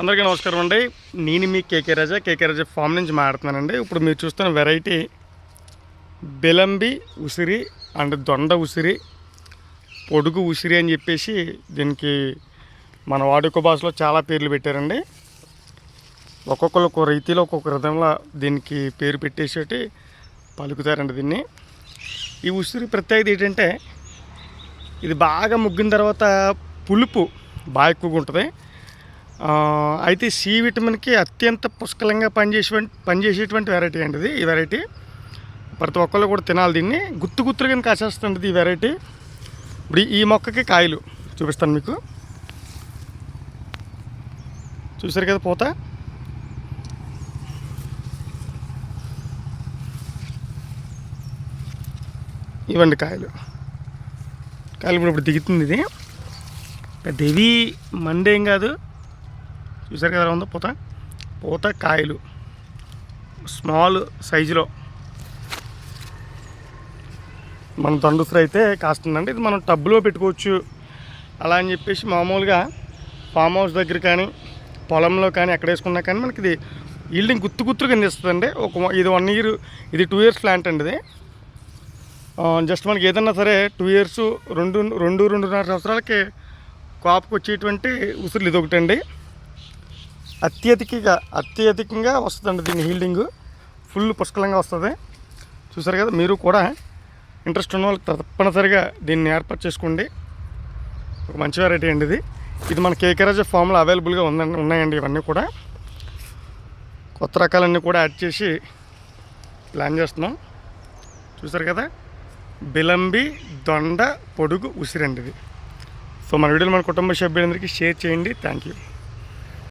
అందరికీ నమస్కారం అండి. నేను మీ KK Raja. KK Raja farm నుంచి మాట్లాడుతున్నానండి. ఇప్పుడు మీరు చూస్తున్న వెరైటీ బిలంబి ఉసిరి అండ్ దొండ ఉసిరి పొడుగు ఉసిరి అని చెప్పేసి దీనికి మన వాడుక భాషలో చాలా పేర్లు పెట్టారండి. ఒక్కొక్కరు ఒక్కొక్క రీతిలో ఒక్కొక్క విధంగా దీనికి పేరు పెట్టేసేటి పలుకుతారండి దీన్ని. ఈ ఉసిరి ప్రత్యేకత ఏంటంటే ఇది బాగా ముగ్గిన తర్వాత పులుపు బాగా ఎక్కువగా ఉంటుంది. అయితే సి విటమిన్కి అత్యంత పుష్కలంగా పనిచేసే పనిచేసేటువంటి వెరైటీ అండి ఇది ఈ వెరైటీ ప్రతి ఒక్కళ్ళు కూడా తినాలి దీన్ని. గుత్తు గుత్తులు కానీ కాసేస్తుంది ఈ వెరైటీ ఇప్పుడు ఈ మొక్కకి కాయలు చూపిస్తాను మీకు. చూసారు కదా పోత? ఇవ్వండి కాయలు. కాయలు ఇప్పుడు ఇప్పుడు దిగుతుంది ఇది. పెద్ద హెవీ మండేం కాదు. చూసారు కదా ఉందో? పూత. పూత కాయలు. స్మాల్ సైజులో. మన దండుసులు అయితే కాస్తుందండి. ఇది మనం టబ్లో పెట్టుకోవచ్చు. అలా అని చెప్పేసి మామూలుగా ఫామ్ హౌస్ దగ్గర కానీ పొలంలో కానీ ఎక్కడ వేసుకున్నా కానీ మనకి ఇది ఈల్డింగ్ గుత్తు గుత్తులు కింద ఇస్తుందండి. ఒక ఇది వన్ ఇయర్ ఇది టూ ఇయర్స్ ప్లాంట్ అండి ఇది. జస్ట్ మనకి ఏదన్నా సరే టూ ఇయర్స్ రెండు రెండు రెండున్నర సంవత్సరాలకి కాపుకి వచ్చేటువంటి ఉసురులు ఇది ఒకటండి అత్యధికంగా అత్యధికంగా వస్తుందండి దీని హీల్డింగ్. ఫుల్ పుష్కలంగా వస్తుంది. చూసారు కదా మీరు కూడా ఇంట్రెస్ట్ ఉన్న వాళ్ళకి తప్పనిసరిగా దీన్ని ఏర్పాటు చేసుకోండి. ఒక మంచి వెరైటీ అండి ఇది. ఇది మన కేకరాజ ఫామ్లో అవైలబుల్గా ఉందండి ఉన్నాయండి ఇవన్నీ కూడా. కొత్త రకాలన్నీ కూడా యాడ్ చేసి ప్లాన్ చేస్తున్నాం. చూసారు కదా బిలంబి దొండ పొడుగు ఉసిరండి ఇది. సో మన వీడియోలు మన కుటుంబ సభ్యులందరికీ షేర్ చేయండి. Thank you